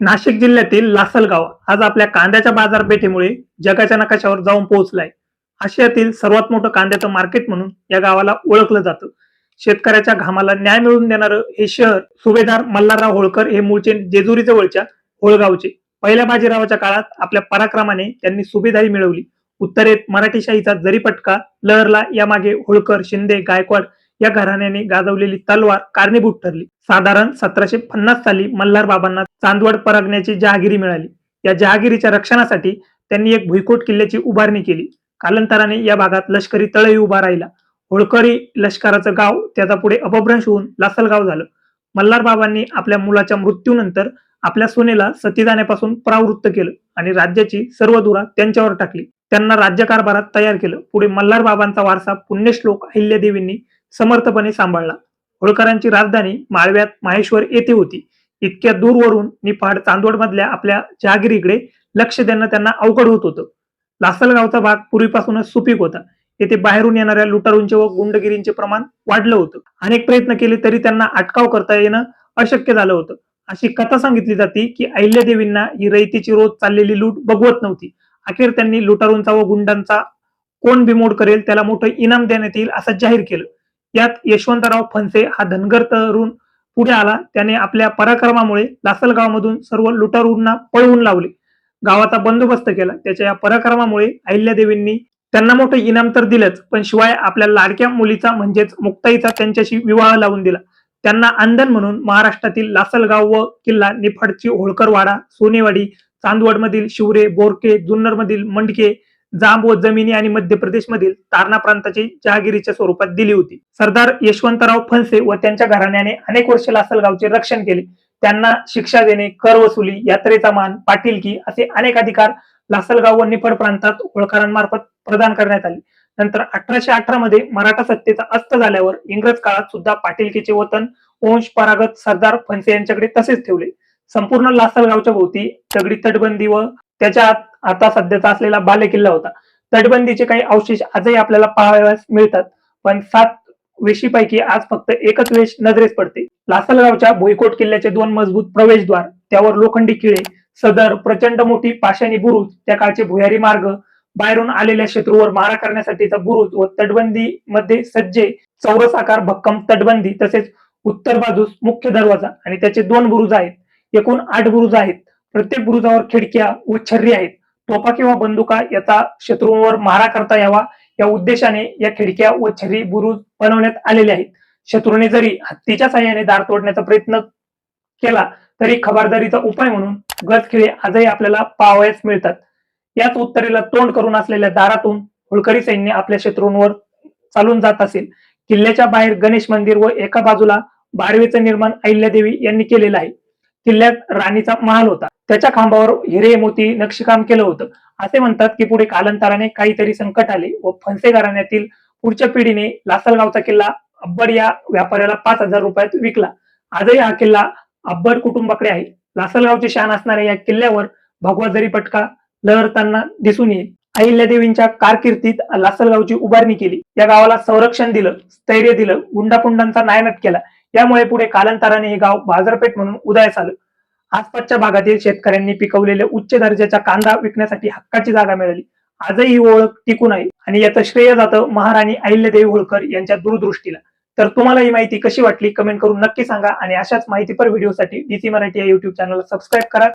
नाशिक जिल्ह्यातील लासलगाव आज आपल्या कांद्याच्या बाजारपेठेमुळे जगाच्या नकाशावर जाऊन पोहोचलाय. आशियातील सर्वात मोठं कांद्याचं मार्केट म्हणून या गावाला ओळखलं जातं. शेतकऱ्याच्या घामाला न्याय मिळवून देणारं हे शहर सुभेदार मल्हारराव होळकर हे मूळचे जेजुरी जवळच्या होळगावचे. पहिल्या बाजीरावाच्या काळात आपल्या पराक्रमाने त्यांनी सुभेदारी मिळवली. उत्तरेत मराठीशाहीचा जरीपटका लहरला यामागे होळकर शिंदे गायकवाड या घराण्याने गाजवलेली तलवार कारणीभूत ठरली. साधारण सतराशे पन्नास साली मल्हार बाबांना चांदवड परगण्याची जहागिरी मिळाली. या जहागिरीच्या रक्षणासाठी त्यांनी एक भुईकोट किल्ल्याची उभारणी केली. कालांतराने या भागात लष्करी तळही उभा राहिला. होळकरी लष्कराचं गाव त्याचा पुढे अपभ्रंश होऊन लासलगाव झालं. मल्हार बाबांनी आपल्या मुलाच्या मृत्यूनंतर आपल्या सुनेला सतीदाण्यापासून परावृत्त केलं आणि राज्याची सर्व धुरा त्यांच्यावर टाकली. त्यांना राज्यकारभारात तयार केलं. पुढे मल्हार बाबांचा वारसा पुण्यश्लोक अहिल्यादेवींनी समर्थपणे सांभाळला. होळकरांची राजधानी माळव्यात माहेश्वर येथे होती. इतक्या दूरवरून निफाड चांदवड मधल्या आपल्या जहागिरीकडे लक्ष देणं त्यांना अवघड होत होतं. लासलगावचा भाग पूर्वीपासूनच सुपीक होता. येथे बाहेरून येणाऱ्या लुटारूंचे व गुंडगिरींचे प्रमाण वाढलं होतं. अनेक प्रयत्न केले तरी त्यांना अटकाव करता येणं अशक्य झालं होतं. अशी कथा सांगितली जाते की अहिल्यादेवींना ही रयतीची रोज चाललेली लूट बघवत नव्हती. अखेर त्यांनी लुटारूंचा व गुंडांचा कोण बिमोड करेल त्याला मोठं इनाम देण्यात येईल असं जाहीर केलं. यात यशवंतराव फणसे हा धनगर तरुण पुढे आला त्याने आपल्या पराक्रमामुळे लासलगावमधून सर्व लुटारूंना पळवून लावले. गावाचा बंदोबस्त केला. त्याच्या या पराक्रमामुळे अहिल्यादेवींनी त्यांना मोठं इनाम तर दिलंच पण शिवाय आपल्या लाडक्या मुलीचा म्हणजेच मुक्ताईचा त्यांच्याशी विवाह लावून दिला. त्यांना अंधन म्हणून महाराष्ट्रातील लासलगाव व किल्ला निफाडची होळकरवाडा सोनेवाडी चांदवडमधील शिवरे बोरके जुन्नरमधील मंडके जांब व जमिनी आणि मध्य प्रदेशमधील तारणा प्रांताची जहागिरीच्या स्वरूपात दिली होती. सरदार यशवंतराव फणसे व त्यांच्या घराण्याने अनेक वर्ष लासलगावचे रक्षण केले. त्यांना शिक्षा देणे कर वसुली यात्रेचा मान पाटीलकी असे अनेक अधिकार लासलगाव व निफड प्रांतात होळकरांमार्फत प्रदान करण्यात आले. नंतर अठराशे अठरा मध्ये मराठा सत्तेचा अस्त झाल्यावर इंग्रज काळात सुद्धा पाटीलकीचे वतन वंश परागत सरदार फणसे यांच्याकडे तसेच ठेवले. संपूर्ण लासलगावच्या भोवती दगडी तटबंदी व त्याच्या आत आता सध्याचा असलेला बालेकिल्ला होता. तटबंदीचे काही अवशेष आजही आपल्याला पाहावयास मिळतात. पण सात वेशीपैकी आज फक्त एकच वेश नजरेस पडते. लासलगावच्या भुईकोट किल्ल्याचे दोन मजबूत प्रवेशद्वार त्यावर लोखंडी किळे सदर प्रचंड मोठी पाषाणी बुरुज त्या काळचे भुयारी मार्ग बाहेरून आलेल्या शत्रूवर मारा करण्यासाठीचा बुरुज व तटबंदी मध्ये सज्जे चौरस आकार भक्कम तटबंदी तसेच उत्तर बाजूस मुख्य दरवाजा आणि त्याचे दोन बुरुज आहेत. एकूण आठ बुरुज आहेत. प्रत्येक बुरुजावर खिडक्या व छर्री आहेत. तोफा किंवा बंदुका याचा शत्रूंवर मारा करता यावा या उद्देशाने या खिडक्या व छरी बुरुज बनवण्यात आलेले आहेत. शत्रूने जरी हत्तीच्या साह्याने दार तोडण्याचा प्रयत्न केला तरी खबरदारीचा उपाय म्हणून गजखिळे आजही आपल्याला पाहावयास मिळतात. याच उत्तरेला तोंड करून असलेल्या दारातून होळकरी सैन्य आपल्या शत्रूंवर चालून जात असेल. किल्ल्याच्या बाहेर गणेश मंदिर व एका बाजूला बारवेचं निर्माण अहिल्यादेवी यांनी केलेलं आहे. किल्ल्यात राणीचा महाल होता. त्याच्या खांबावर हिरे मोती नक्षीकाम केलं होतं. असे म्हणतात की पुढे कालांतराने काहीतरी संकट आले व फणसे घराण्यातील पुढच्या पिढीने लासलगावचा किल्ला अब्बर या व्यापाऱ्याला पाच हजार रुपयात विकला. आजही हा किल्ला अब्बर कुटुंबाकडे आहे. लासलगावचे शान असणाऱ्या या किल्ल्यावर भगवा जरी पटका लहरताना दिसून येईल. अहिल्यादेवींच्या कारकिर्दीत लासलगावची उभारणी केली. या गावाला संरक्षण दिलं स्थैर्य दिलं गुंडापुंडांचा नायनट केला. यामुळे पुढे कालांतराने हे गाव बाजारपेठ म्हणून उदयास आलं. आसपासच्या भागातील शेतकऱ्यांनी पिकवलेले उच्च दर्जाचा कांदा विकण्यासाठी हक्काची जागा मिळाली. आजही ही ओळख टिकून आहे आणि याचं श्रेय जातं महाराणी अहिल्यादेवी होळकर यांच्या दूरदृष्टीला. तर तुम्हाला ही माहिती कशी वाटली कमेंट करून नक्की सांगा आणि अशाच माहितीपर व्हिडिओसाठी डीसी मराठी या युट्यूब चॅनलला सबस्क्राईब करा.